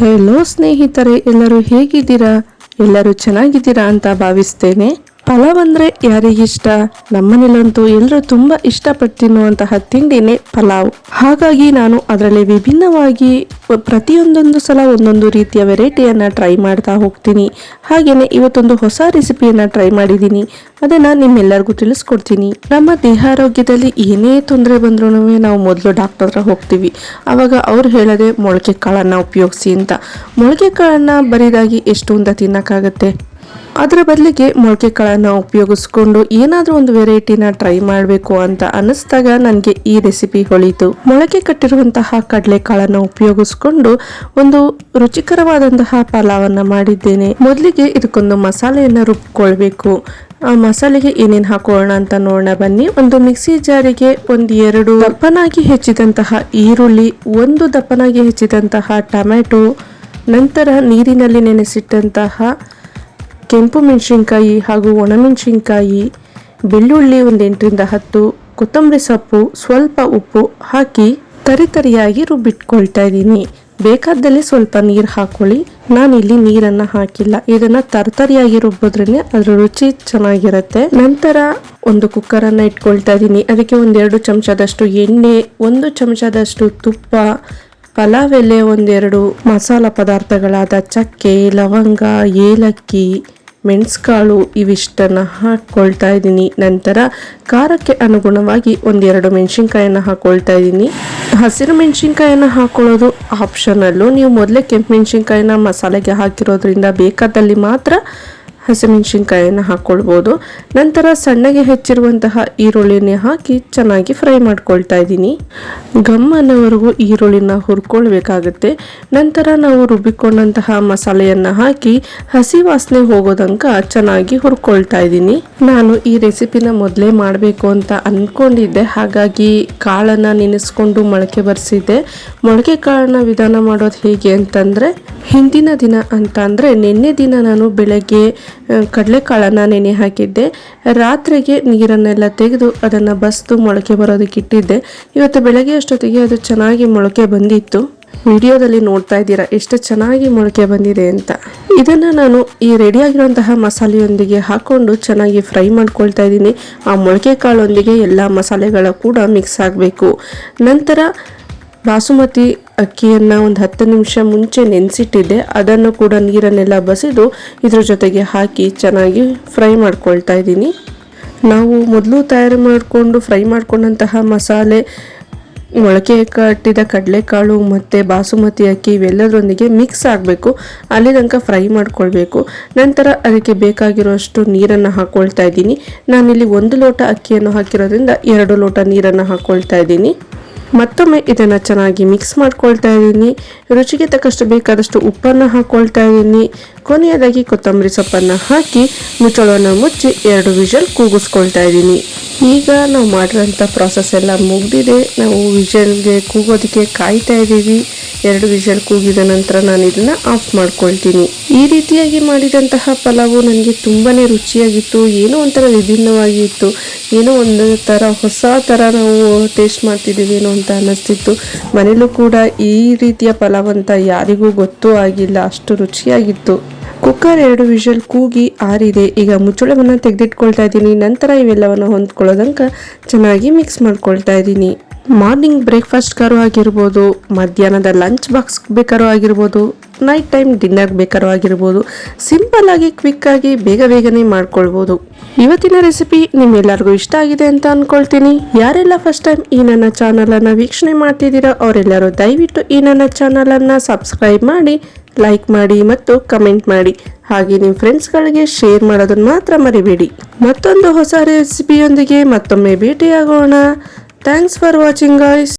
Hello ಸ್ನೇಹಿತರೆ ಎಲ್ಲರೂ ಹೇಗಿದ್ದೀರಾ? ಎಲ್ಲರೂ ಚೆನ್ನಾಗಿದ್ದೀರಾ ಅಂತ ಭಾವಿಸ್ತೇನೆ. ಪಲಾವ್ ಅಂದ್ರೆ ಯಾರಿಗಿಷ್ಟ? ನಮ್ಮನೇಲಂತೂ ಎಲ್ಲರೂ ತುಂಬಾ ಇಷ್ಟಪಟ್ಟು ತಿನ್ನುವಂತಹ ತಿಂಡಿನೇ ಪಲಾವ್. ಹಾಗಾಗಿ ನಾನು ಅದರಲ್ಲಿ ವಿಭಿನ್ನವಾಗಿ ಪ್ರತಿಯೊಂದೊಂದು ಸಲ ಒಂದೊಂದು ರೀತಿಯ ವೆರೈಟಿಯನ್ನ ಟ್ರೈ ಮಾಡ್ತಾ ಹೋಗ್ತೀನಿ. ಹಾಗೇನೆ ಇವತ್ತೊಂದು ಹೊಸ ರೆಸಿಪಿಯನ್ನ ಟ್ರೈ ಮಾಡಿದ್ದೀನಿ. ಅದನ್ನ ನಿಮ್ಮೆಲ್ಲರಿಗೂ ತಿಳಿಸ್ಕೊಡ್ತೀನಿ. ನಮ್ಮ ದೇಹಾರೋಗ್ಯದಲ್ಲಿ ಏನೇ ತೊಂದರೆ ಬಂದ್ರೂ ನಾವು ಮೊದಲು ಡಾಕ್ಟರ್ ಹತ್ರ ಹೋಗ್ತೀವಿ. ಅವಾಗ ಅವ್ರು ಹೇಳದೆ ಮೊಳಕೆ ಕಾಳನ್ನು ಉಪಯೋಗಿಸಿ ಅಂತ. ಮೊಳಕೆ ಕಾಳನ್ನು ಬರಿದಾಗಿ ಎಷ್ಟು ಅಂತ ತಿನ್ನಕ್ಕಾಗತ್ತೆ? ಅದರ ಬದಲಿಗೆ ಮೊಳಕೆ ಕಾಳನ್ನು ಉಪಯೋಗಿಸ್ಕೊಂಡು ಏನಾದರೂ ಒಂದು ವೆರೈಟಿನ ಟ್ರೈ ಮಾಡಬೇಕು ಅಂತ ಅನ್ನಿಸ್ದಾಗ ನನಗೆ ಈ ರೆಸಿಪಿ ಹೊಳಿತು. ಮೊಳಕೆ ಕಟ್ಟಿರುವಂತಹ ಕಡಲೆಕಾಳನ್ನ ಉಪಯೋಗಿಸ್ಕೊಂಡು ಒಂದು ರುಚಿಕರವಾದಂತಹ ಪಲಾವನ್ನು ಮಾಡಿದ್ದೇನೆ. ಮೊದಲಿಗೆ ಇದಕ್ಕೊಂದು ಮಸಾಲೆಯನ್ನು ರುಬ್ಕೊಳ್ಬೇಕು. ಆ ಮಸಾಲೆಗೆ ಏನೇನು ಹಾಕೋಣ ಅಂತ ನೋಡೋಣ ಬನ್ನಿ. ಒಂದು ಮಿಕ್ಸಿ ಜಾರಿಗೆ ಒಂದು ಎರಡು ದಪ್ಪನಾಗಿ ಹೆಚ್ಚಿದಂತಹ ಈರುಳ್ಳಿ, ಒಂದು ದಪ್ಪನಾಗಿ ಹೆಚ್ಚಿದಂತಹ ಟೊಮೆಟೊ, ನಂತರ ನೀರಿನಲ್ಲಿ ನೆನೆಸಿಟ್ಟಂತಹ ಕೆಂಪು ಮೆಣಸಿನ್ಕಾಯಿ ಹಾಗೂ ಒಣಮೆಣಸಿನ್ಕಾಯಿ ಬೆಳ್ಳುಳ್ಳಿ ಒಂದು ಎಂಟರಿಂದ ಹತ್ತು, ಕೊತ್ತಂಬರಿ ಸೊಪ್ಪು, ಸ್ವಲ್ಪ ಉಪ್ಪು ಹಾಕಿ ತರಿತರಿಯಾಗಿ ರುಬ್ಬಿಟ್ಕೊಳ್ತಾ ಇದ್ದೀನಿ. ಬೇಕಾದಲ್ಲಿ ಸ್ವಲ್ಪ ನೀರು ಹಾಕೊಳ್ಳಿ. ನಾನಿಲ್ಲಿ ನೀರನ್ನು ಹಾಕಿಲ್ಲ. ಇದನ್ನು ತರತರಿಯಾಗಿ ರುಬ್ಬೋದ್ರೇ ಅದರ ರುಚಿ ಚೆನ್ನಾಗಿರುತ್ತೆ. ನಂತರ ಒಂದು ಕುಕ್ಕರನ್ನು ಇಟ್ಕೊಳ್ತಾ ಇದ್ದೀನಿ. ಅದಕ್ಕೆ ಒಂದೆರಡು ಚಮಚದಷ್ಟು ಎಣ್ಣೆ, ಒಂದು ಚಮಚದಷ್ಟು ತುಪ್ಪ, ಪಲಾವ್ ಎಲೆ, ಒಂದೆರಡು ಮಸಾಲ ಪದಾರ್ಥಗಳಾದ ಚಕ್ಕೆ, ಲವಂಗ, ಏಲಕ್ಕಿ ಮೆಣಸುಕಾಳು ಇವಿಷ್ಟನ್ನು ಹಾಕ್ಕೊಳ್ತಾ ಇದ್ದೀನಿ. ನಂತರ ಖಾರಕ್ಕೆ ಅನುಗುಣವಾಗಿ ಒಂದೆರಡು ಮೆಣಸಿನ್ಕಾಯನ್ನು ಹಾಕ್ಕೊಳ್ತಾ ಇದ್ದೀನಿ. ಹಸಿರು ಮೆಣಸಿನ್ಕಾಯನ್ನು ಹಾಕ್ಕೊಳ್ಳೋದು ಆಪ್ಷನಲ್ಲು ನೀವು ಮೊದಲೇ ಕೆಂಪು ಮೆಣಸಿನ್ಕಾಯಿನ ಮಸಾಲೆಗೆ ಹಾಕಿರೋದ್ರಿಂದ ಬೇಕಾದಲ್ಲಿ ಮಾತ್ರ ಹಸಿಮೆಣಸಿನ್ಕಾಯಿಯನ್ನು ಹಾಕ್ಕೊಳ್ಬೋದು ನಂತರ ಸಣ್ಣಗೆ ಹೆಚ್ಚಿರುವಂತಹ ಈರುಳ್ಳಿನೇ ಹಾಕಿ ಚೆನ್ನಾಗಿ ಫ್ರೈ ಮಾಡ್ಕೊಳ್ತಾ ಇದ್ದೀನಿ. ಗಮ್ಮನವರೆಗೂ ಈರುಳ್ಳಿನ ಹುರ್ಕೊಳ್ಬೇಕಾಗತ್ತೆ. ನಂತರ ನಾವು ರುಬ್ಬಿಕೊಂಡಂತಹ ಮಸಾಲೆಯನ್ನು ಹಾಕಿ ಹಸಿ ವಾಸನೆ ಹೋಗೋದಂಕ ಚೆನ್ನಾಗಿ ಹುರ್ಕೊಳ್ತಾ ಇದ್ದೀನಿ. ನಾನು ಈ ರೆಸಿಪಿನ ಮೊದಲೇ ಮಾಡಬೇಕು ಅಂತ ಅಂದ್ಕೊಂಡಿದ್ದೆ ಹಾಗಾಗಿ ಕಾಳನ್ನು ನೆನೆಸ್ಕೊಂಡು ಮೊಳಕೆ ಬರೆಸಿದ್ದೆ. ಮೊಳಕೆ ಕಾಳನ್ನ ವಿಧಾನ ಮಾಡೋದು ಹೇಗೆ ಅಂತಂದರೆ ಹಿಂದಿನ ದಿನ ಅಂತ ಅಂದರೆ ನಿನ್ನೆ ದಿನ ನಾನು ಬೆಳಗ್ಗೆ ಕಡಲೆಕಾಳನ್ನು ನೆನೆ ಹಾಕಿದ್ದೆ. ರಾತ್ರಿಗೆ ನೀರನ್ನೆಲ್ಲ ತೆಗೆದು ಅದನ್ನು ಬಸ್ದು ಮೊಳಕೆ ಬರೋದಕ್ಕೆ ಇಟ್ಟಿದ್ದೆ. ಇವತ್ತು ಬೆಳಗ್ಗೆ ಅಷ್ಟೊತ್ತಿಗೆ ಅದು ಚೆನ್ನಾಗಿ ಮೊಳಕೆ ಬಂದಿತ್ತು. ವಿಡಿಯೋದಲ್ಲಿ ನೋಡ್ತಾ ಇದ್ದೀರಾ ಎಷ್ಟು ಚೆನ್ನಾಗಿ ಮೊಳಕೆ ಬಂದಿದೆ ಅಂತ. ಇದನ್ನು ನಾನು ಈ ರೆಡಿಯಾಗಿರುವಂತಹ ಮಸಾಲೆಯೊಂದಿಗೆ ಹಾಕ್ಕೊಂಡು ಚೆನ್ನಾಗಿ ಫ್ರೈ ಮಾಡ್ಕೊಳ್ತಾ ಇದ್ದೀನಿ. ಆ ಮೊಳಕೆ ಕಾಳೊಂದಿಗೆ ಎಲ್ಲ ಮಸಾಲೆಗಳ ಕೂಡ ಮಿಕ್ಸ್ ಆಗಬೇಕು. ನಂತರ ಬಾಸುಮತಿ ಅಕ್ಕಿಯನ್ನು ಒಂದು ಹತ್ತು ನಿಮಿಷ ಮುಂಚೆ ನೆನೆಸಿಟ್ಟಿದ್ದೆ ಅದನ್ನು ಕೂಡ ನೀರನ್ನೆಲ್ಲ ಬಸಿದು ಇದ್ರ ಜೊತೆಗೆ ಹಾಕಿ ಚೆನ್ನಾಗಿ ಫ್ರೈ ಮಾಡ್ಕೊಳ್ತಾ ಇದ್ದೀನಿ. ನಾವು ಮೊದಲು ತಯಾರು ಮಾಡಿಕೊಂಡು ಫ್ರೈ ಮಾಡ್ಕೊಂಡಂತಹ ಮಸಾಲೆ, ಮೊಳಕೆ ಕಟ್ಟಿದ ಕಡಲೆಕಾಳು ಮತ್ತು ಬಾಸುಮತಿ ಅಕ್ಕಿ ಇವೆಲ್ಲದರೊಂದಿಗೆ ಮಿಕ್ಸ್ ಆಗಬೇಕು. ಅಲ್ಲಿ ತನಕ ಫ್ರೈ ಮಾಡ್ಕೊಳ್ಬೇಕು. ನಂತರ ಅದಕ್ಕೆ ಬೇಕಾಗಿರೋಷ್ಟು ನೀರನ್ನು ಹಾಕ್ಕೊಳ್ತಾ ಇದ್ದೀನಿ. ನಾನಿಲ್ಲಿ ಒಂದು ಲೋಟ ಅಕ್ಕಿಯನ್ನು ಹಾಕಿರೋದ್ರಿಂದ ಎರಡು ಲೋಟ ನೀರನ್ನು ಹಾಕ್ಕೊಳ್ತಾ ಇದ್ದೀನಿ. ಮತ್ತೊಮ್ಮೆ ಇದನ್ನು ಚೆನ್ನಾಗಿ ಮಿಕ್ಸ್ ಮಾಡ್ಕೊಳ್ತಾ ಇದ್ದೀನಿ. ರುಚಿಗೆ ತಕ್ಕಷ್ಟು ಬೇಕಾದಷ್ಟು ಉಪ್ಪನ್ನು ಹಾಕ್ಕೊಳ್ತಾ ಇದ್ದೀನಿ. ಕೊನೆಯದಾಗಿ ಕೊತ್ತಂಬರಿ ಸೊಪ್ಪನ್ನು ಹಾಕಿ ಮುಚ್ಚಳವನ್ನು ಮುಚ್ಚಿ ಎರಡು ವಿಷಲ್ ಕೂಗಿಸ್ಕೊಳ್ತಾ ಇದ್ದೀನಿ. ಈಗ ನಾವು ಮಾಡಿರೋಂಥ ಪ್ರಾಸೆಸ್ ಎಲ್ಲ ಮುಗಿದಿದೆ. ನಾವು ವಿಷಲ್ಗೆ ಕೂಗೋದಕ್ಕೆ ಕಾಯ್ತಾ ಇದ್ದೀವಿ. ಎರಡು ವಿಷಲ್ ಕೂಗಿದ ನಂತರ ನಾನು ಇದನ್ನು ಆಫ್ ಮಾಡ್ಕೊಳ್ತೀನಿ. ಈ ರೀತಿಯಾಗಿ ಮಾಡಿದಂತಹ ಪಲಾವು ನನಗೆ ತುಂಬಾ ರುಚಿಯಾಗಿತ್ತು. ಏನೋ ಒಂಥರ ವಿಭಿನ್ನವಾಗಿತ್ತು. ಏನೋ ಒಂದು ಥರ ಹೊಸ ಥರ ನಾವು ಟೇಸ್ಟ್ ಮಾಡ್ತಿದ್ದೀವಿ ಏನೋ ಅಂತ ಅನ್ನಿಸ್ತಿತ್ತು. ಮನೇಲೂ ಕೂಡ ಈ ರೀತಿಯ ಪಲಾವ್ ಅಂತ ಯಾರಿಗೂ ಗೊತ್ತೂ ಆಗಿಲ್ಲ, ಅಷ್ಟು ರುಚಿಯಾಗಿತ್ತು. ಕುಕ್ಕರ್ ಎರಡು ವಿಷಲ್ ಕೂಗಿ ಆರಿದೆ. ಈಗ ಮುಚ್ಚಳವನ್ನು ತೆಗೆದಿಟ್ಕೊಳ್ತಾ ಇದ್ದೀನಿ. ನಂತರ ಇವೆಲ್ಲವನ್ನು ಹೊಂದ್ಕೊಳ್ಳೋದಂಕ ಚೆನ್ನಾಗಿ ಮಿಕ್ಸ್ ಮಾಡ್ಕೊಳ್ತಾ ಇದ್ದೀನಿ. ಮಾರ್ನಿಂಗ್ ಬ್ರೇಕ್ಫಾಸ್ಟ್ಗಾರು ಆಗಿರ್ಬೋದು, ಮಧ್ಯಾಹ್ನದ ಲಂಚ್ ಬಾಕ್ಸ್ ಬೇಕಾದ್ರೂ ಆಗಿರ್ಬೋದು. ನೈಟ್ ಟೈಮ್ ಡಿನ್ನರ್ ಬೇಕಾದ್ರೂ ಆಗಿರ್ಬೋದು ಸಿಂಪಲ್ ಆಗಿ ಕ್ವಿಕ್ ಆಗಿ ಬೇಗ ಬೇಗನೆ ಮಾಡ್ಕೊಳ್ಬೋದು. ಇವತ್ತಿನ ರೆಸಿಪಿ ನಿಮ್ಮೆಲ್ಲರಿಗೂ ಇಷ್ಟ ಆಗಿದೆ ಅಂತ ಅನ್ಕೊಳ್ತೀನಿ. ಯಾರೆಲ್ಲ ಫಸ್ಟ್ ಟೈಮ್ ಈ ನನ್ನ ಚಾನಲನ್ನು ವೀಕ್ಷಣೆ ಮಾಡ್ತಿದ್ದೀರಾ, ಅವರೆಲ್ಲರೂ ದಯವಿಟ್ಟು ಈ ನನ್ನ ಚಾನಲನ್ನು ಸಬ್ಸ್ಕ್ರೈಬ್ ಮಾಡಿ ಲೈಕ್ ಮಾಡಿ ಮತ್ತು ಕಮೆಂಟ್ ಮಾಡಿ. ಹಾಗೆ ನಿಮ್ಮ ಫ್ರೆಂಡ್ಸ್ಗಳಿಗೆ ಶೇರ್ ಮಾಡೋದನ್ನು ಮಾತ್ರ ಮರಿಬೇಡಿ. ಮತ್ತೊಂದು ಹೊಸ ರೆಸಿಪಿಯೊಂದಿಗೆ ಮತ್ತೊಮ್ಮೆ ಭೇಟಿಯಾಗೋಣ. Thanks for watching guys